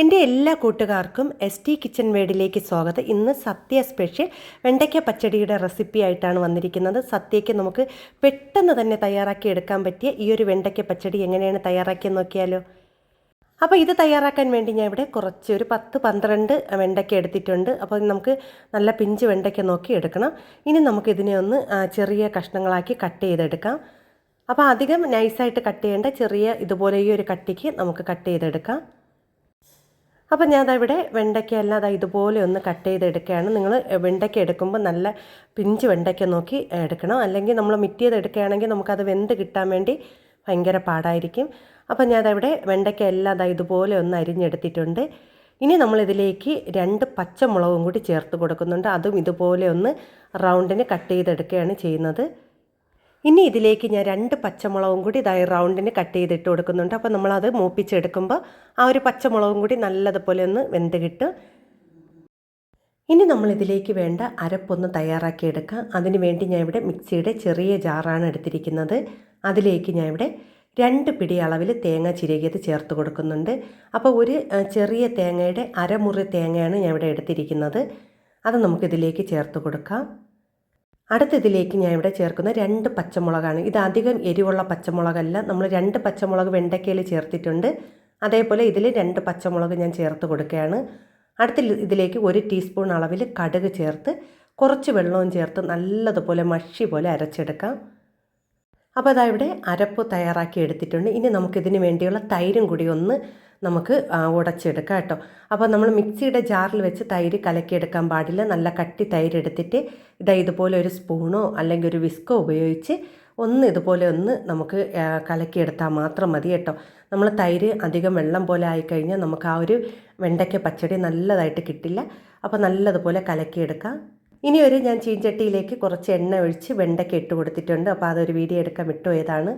എന്റെ എല്ലാ കൂട്ടുകാർക്കും എസ് ടി കിച്ചൺ വേഡിലേക്ക് സ്വാഗതം. ഇന്ന് സത്യ സ്പെഷ്യൽ വെണ്ടയ്ക്ക പച്ചടിയുടെ റെസിപ്പി ആയിട്ടാണ് വന്നിരിക്കുന്നത്. സത്യയ്ക്ക് നമുക്ക് പെട്ടെന്ന് തന്നെ തയ്യാറാക്കി എടുക്കാൻ പറ്റിയ ഈ ഒരു വെണ്ടയ്ക്ക പച്ചടി എങ്ങനെയാണ് തയ്യാറാക്കിയെന്ന് നോക്കിയാലോ? അപ്പോൾ ഇത് തയ്യാറാക്കാൻ വേണ്ടി ഞാൻ ഇവിടെ കുറച്ച് ഒരു പത്ത് പന്ത്രണ്ട് വെണ്ടയ്ക്ക എടുത്തിട്ടുണ്ട്. അപ്പോൾ നമുക്ക് നല്ല പിഞ്ച് വെണ്ടയ്ക്ക നോക്കി എടുക്കണം. ഇനി നമുക്ക് ഇതിനെ ഒന്ന് ചെറിയ കഷ്ണങ്ങളാക്കി കട്ട് ചെയ്തെടുക്കാം. അപ്പോൾ അധികം നൈസായിട്ട് കട്ട് ചെയ്യേണ്ട ചെറിയ ഇതുപോലെ ഈ ഒരു കട്ടിക്ക് നമുക്ക് കട്ട് ചെയ്തെടുക്കാം. അപ്പോൾ ഞാൻ ഇവിടെ വെണ്ടയ്ക്ക എല്ലാം ദാ ഇതുപോലെ ഒന്ന് കട്ട് ചെയ്തെടുക്കുകയാണ്. നിങ്ങൾ വെണ്ടയ്ക്ക എടുക്കുമ്പോൾ നല്ല പിഞ്ച് വെണ്ടയ്ക്ക നോക്കി എടുക്കണം. അല്ലെങ്കിൽ നമ്മൾ മിറ്റ് ചെയ്തെടുക്കുകയാണെങ്കിൽ നമുക്കത് വെന്ത് കിട്ടാൻ വേണ്ടി ഭയങ്കര പാടായിരിക്കും. അപ്പോൾ ഞാൻ ഇവിടെ വെണ്ടയ്ക്ക എല്ലാം ദാ ഇതുപോലെ ഒന്ന് അരിഞ്ഞെടുത്തിട്ടുണ്ട്. ഇനി നമ്മളിതിലേക്ക് രണ്ട് പച്ചമുളകും കൂടി ചേർത്ത് കൊടുക്കുന്നുണ്ട്. അതും ഇതുപോലെ ഒന്ന് റൗണ്ടിന് കട്ട് ചെയ്തെടുക്കുകയാണ് ചെയ്യുന്നത്. ഇനി ഇതിലേക്ക് ഞാൻ രണ്ട് പച്ചമുളകും കൂടി ഇതായി റൗണ്ടിന് കട്ട് ചെയ്തിട്ട് കൊടുക്കുന്നുണ്ട്. അപ്പോൾ നമ്മളത് മൂപ്പിച്ചെടുക്കുമ്പോൾ ആ ഒരു പച്ചമുളകും കൂടി നല്ലതുപോലെ ഒന്ന് വെന്ത് കിട്ടും ഇനി നമ്മളിതിലേക്ക് വേണ്ട അരപ്പൊന്ന് തയ്യാറാക്കിയെടുക്കാം. അതിന് വേണ്ടി ഞാൻ ഇവിടെ മിക്സിയുടെ ചെറിയ ജാറാണ് എടുത്തിരിക്കുന്നത്. അതിലേക്ക് ഞാൻ ഇവിടെ രണ്ട് പിടി അളവിൽ തേങ്ങ ചിരകിയത് ചേർത്ത് കൊടുക്കുന്നുണ്ട്. അപ്പോൾ ഒരു ചെറിയ തേങ്ങയുടെ അരമുറി തേങ്ങയാണ് ഞാൻ ഇവിടെ എടുത്തിരിക്കുന്നത്. അത് നമുക്കിതിലേക്ക് ചേർത്ത് കൊടുക്കാം. അടുത്തതിലേക്ക് ഞാൻ ഇവിടെ ചേർക്കുന്ന രണ്ട് പച്ചമുളകാണ്. ഇത് അധികം എരിവുള്ള പച്ചമുളകല്ല. നമ്മൾ രണ്ട് പച്ചമുളക് വെണ്ടയ്ക്കയിൽ ചേർത്തിട്ടുണ്ട്. അതേപോലെ ഇതിൽ രണ്ട് പച്ചമുളക് ഞാൻ ചേർത്ത് കൊടുക്കുകയാണ്. അടുത്ത ഇതിലേക്ക് ഒരു ടീസ്പൂൺ അളവിൽ കടുക് ചേർത്ത് കുറച്ച് വെള്ളവും ചേർത്ത് നല്ലതുപോലെ മഷി പോലെ അരച്ചെടുക്കാം. അപ്പോൾ അതാ ഇവിടെ അരപ്പ് തയ്യാറാക്കി എടുത്തിട്ടുണ്ട്. ഇനി നമുക്കിതിന് വേണ്ടിയുള്ള തൈരും കൂടി ഒന്ന് നമുക്ക് ഉടച്ചെടുക്കാം കേട്ടോ. അപ്പോൾ നമ്മൾ മിക്സിയുടെ ജാറിൽ വെച്ച് തൈര് കലക്കിയെടുക്കാൻ പാടില്ല. നല്ല കട്ടി തൈര് എടുത്തിട്ട് ഇതാ ഇതുപോലെ ഒരു സ്പൂണോ അല്ലെങ്കിൽ ഒരു വിസ്കോ ഉപയോഗിച്ച് ഒന്ന് ഇതുപോലെ ഒന്ന് നമുക്ക് കലക്കിയെടുത്താൽ മാത്രം മതി കേട്ടോ. നമ്മൾ തൈര് അധികം വെള്ളം പോലെ ആയിക്കഴിഞ്ഞാൽ നമുക്ക് ആ ഒരു വെണ്ടയ്ക്ക പച്ചടി നല്ലതായിട്ട് കിട്ടില്ല. അപ്പോൾ നല്ലതുപോലെ കലക്കിയെടുക്കാം. ഇനി ഒരു ഞാൻ ചീഞ്ചട്ടിയിലേക്ക് കുറച്ച് എണ്ണ ഒഴിച്ച് വെണ്ടയ്ക്ക ഇട്ട് കൊടുത്തിട്ടുണ്ട്. അപ്പോൾ അതൊരു വീഡിയോ എടുക്കാൻ വിട്ടുപോയതാണ്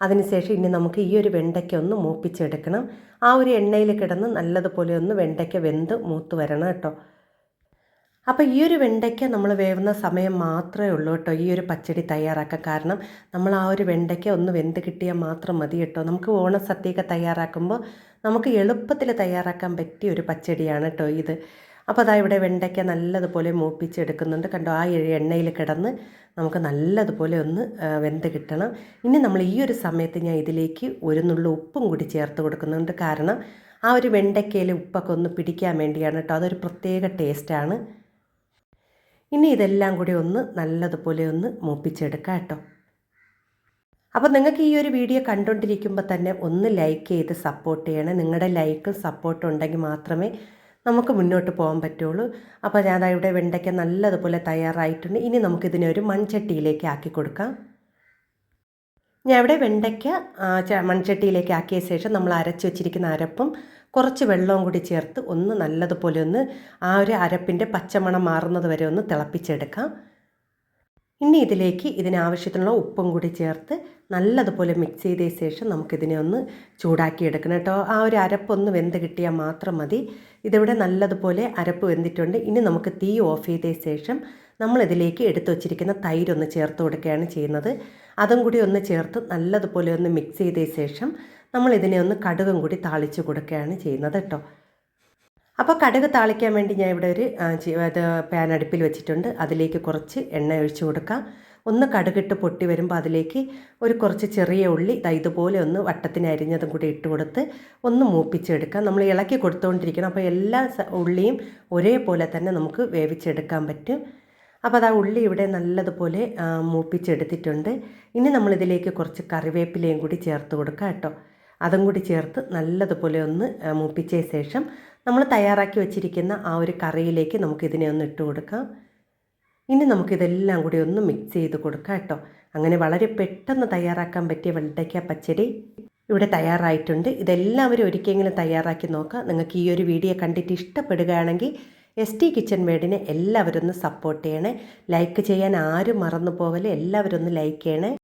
അതിനുശേഷം ഇനി നമുക്ക് ഈ ഒരു വെണ്ടയ്ക്ക ഒന്ന് മൂപ്പിച്ചെടുക്കണം. ആ ഒരു എണ്ണയിൽ കിടന്ന് നല്ലതുപോലെ ഒന്ന് വെണ്ടയ്ക്ക വെന്ത് മൂത്ത് വരണം കേട്ടോ. അപ്പോൾ ഈ ഒരു വെണ്ടയ്ക്ക നമ്മൾ വേവുന്ന സമയം മാത്രമേ ഉള്ളൂ കേട്ടോ ഈ ഒരു പച്ചടി തയ്യാറാക്കാൻ. കാരണം നമ്മൾ ആ ഒരു വെണ്ടയ്ക്ക ഒന്ന് വെന്ത് കിട്ടിയാൽ മാത്രം മതി കേട്ടോ. നമുക്ക് ഓണസദ്യയൊക്കെ തയ്യാറാക്കുമ്പോൾ നമുക്ക് എളുപ്പത്തിൽ തയ്യാറാക്കാൻ പറ്റിയ ഒരു പച്ചടിയാണ് കേട്ടോ ഇത്. അപ്പോൾ അതാ ഇവിടെ വെണ്ടയ്ക്ക നല്ലതുപോലെ മൂപ്പിച്ചെടുക്കുന്നുണ്ട്. കണ്ടോ ആ എണ്ണയിൽ കിടന്ന് നമുക്ക് നല്ലതുപോലെ ഒന്ന് വെന്ത് കിട്ടണം. ഇനി നമ്മൾ ഈ ഒരു സമയത്ത് ഞാൻ ഇതിലേക്ക് ഒരു നുള്ളു ഉപ്പും കൂടി ചേർത്ത് കൊടുക്കുന്നുണ്ട്. കാരണം ആ ഒരു വെണ്ടയ്ക്കയിൽ ഉപ്പൊക്കെ ഒന്ന് പിടിക്കാൻ വേണ്ടിയാണ് കേട്ടോ. അതൊരു പ്രത്യേക ടേസ്റ്റാണ്. ഇനി ഇതെല്ലാം കൂടി ഒന്ന് നല്ലതുപോലെ ഒന്ന് മൂപ്പിച്ചെടുക്കാം കേട്ടോ. അപ്പോൾ നിങ്ങൾക്ക് ഈ ഒരു വീഡിയോ കണ്ടുകൊണ്ടിരിക്കുമ്പോൾ തന്നെ ഒന്ന് ലൈക്ക് ചെയ്ത് സപ്പോർട്ട് ചെയ്യണം. നിങ്ങളുടെ ലൈക്കും സപ്പോർട്ടും ഉണ്ടെങ്കിൽ മാത്രമേ നമുക്ക് മുന്നോട്ട് പോകാൻ പറ്റുള്ളൂ. അപ്പോൾ ഞാൻ ഇവിടെ വെണ്ടയ്ക്ക നല്ലതുപോലെ തയ്യാറായിട്ടുണ്ട്. ഇനി നമുക്കിതിനെ ഒരു മൺചട്ടിയിലേക്ക് ആക്കി കൊടുക്കാം. ഞാൻ ഇവിടെ വെണ്ടയ്ക്ക മൺചട്ടിയിലേക്ക് ആക്കിയ ശേഷം നമ്മൾ അരച്ച് വെച്ചിരിക്കുന്ന അരപ്പും കുറച്ച് വെള്ളവും കൂടി ചേർത്ത് ഒന്ന് നല്ലതുപോലെ ഒന്ന് ആ ഒരു അരപ്പിന്റെ പച്ചമണം മാറുന്നത് വരെ ഒന്ന് തിളപ്പിച്ചെടുക്കാം. ഇനി ഇതിലേക്ക് ഇതിനാവശ്യത്തിനുള്ള ഉപ്പും കൂടി ചേർത്ത് നല്ലതുപോലെ മിക്സ് ചെയ്ത ശേഷം നമുക്കിതിനെ ഒന്ന് ചൂടാക്കി എടുക്കണം കേട്ടോ. ആ ഒരു അരപ്പൊന്ന് വെന്ത് കിട്ടിയാൽ മാത്രം മതി. ഇതിവിടെ നല്ലതുപോലെ അരപ്പ് വെന്തിട്ടുണ്ട്. ഇനി നമുക്ക് തീ ഓഫ് ചെയ്ത ശേഷം നമ്മളിതിലേക്ക് എടുത്തു വച്ചിരിക്കുന്ന തൈരൊന്ന് ചേർത്ത് കൊടുക്കുകയാണ് ചെയ്യുന്നത്. അതും കൂടി ഒന്ന് ചേർത്ത് നല്ലതുപോലെ ഒന്ന് മിക്സ് ചെയ്ത ശേഷം നമ്മളിതിനെ ഒന്ന് കടുകും കൂടി താളിച്ച് കൊടുക്കുകയാണ് ചെയ്യുന്നത് കേട്ടോ. അപ്പോൾ കടുക് താളിക്കാൻ വേണ്ടി ഞാൻ ഇവിടെ ഒരു അത് പാൻ അടുപ്പിൽ വെച്ചിട്ടുണ്ട്. അതിലേക്ക് കുറച്ച് എണ്ണ ഒഴിച്ചു കൊടുക്കാം. ഒന്ന് കടുകിട്ട് പൊട്ടി വരുമ്പോൾ അതിലേക്ക് ഒരു കുറച്ച് ചെറിയ ഉള്ളി ഇതുപോലെ ഒന്ന് വട്ടത്തിന് അരിഞ്ഞതും കൂടി ഇട്ട് കൊടുത്ത് ഒന്ന് മൂപ്പിച്ചെടുക്കാം. നമ്മൾ ഇളക്കി കൊടുത്തുകൊണ്ടിരിക്കണം അപ്പോൾ എല്ലാ ഉള്ളിയും ഒരേപോലെ തന്നെ നമുക്ക് വേവിച്ചെടുക്കാൻ പറ്റും. അപ്പോൾ അത് ഉള്ളി ഇവിടെ നല്ലതുപോലെ മൂപ്പിച്ചെടുത്തിട്ടുണ്ട്. ഇനി നമ്മളിതിലേക്ക് കുറച്ച് കറിവേപ്പിലയും കൂടി ചേർത്ത് കൊടുക്കാം കേട്ടോ. അതും കൂടി ചേർത്ത് നല്ലതുപോലെ ഒന്ന് മൂപ്പിച്ച ശേഷം നമ്മൾ തയ്യാറാക്കി വെച്ചിരിക്കുന്ന ആ ഒരു കറിയിലേക്ക് നമുക്കിതിനെ ഒന്ന് ഇട്ട് കൊടുക്കാം. ഇനി നമുക്കിതെല്ലാം കൂടി ഒന്ന് മിക്സ് ചെയ്ത് കൊടുക്കാം കേട്ടോ. അങ്ങനെ വളരെ പെട്ടെന്ന് തയ്യാറാക്കാൻ പറ്റിയ വെണ്ടയ്ക്ക പച്ചടി ഇവിടെ തയ്യാറായിട്ടുണ്ട്. ഇതെല്ലാവരും ഒരിക്കലെങ്കിലും തയ്യാറാക്കി നോക്കുക നിങ്ങൾക്ക് ഈ ഒരു വീഡിയോ കണ്ടിട്ട് ഇഷ്ടപ്പെടുകയാണെങ്കിൽ എസ് ടി കിച്ചൺ വേഡിനെ എല്ലാവരും ഒന്ന് സപ്പോർട്ട് ചെയ്യണേ. ലൈക്ക് ചെയ്യാൻ ആരും മറന്നു പോകല്ലേ? എല്ലാവരും ഒന്ന് ലൈക്ക് ചെയ്യണേ.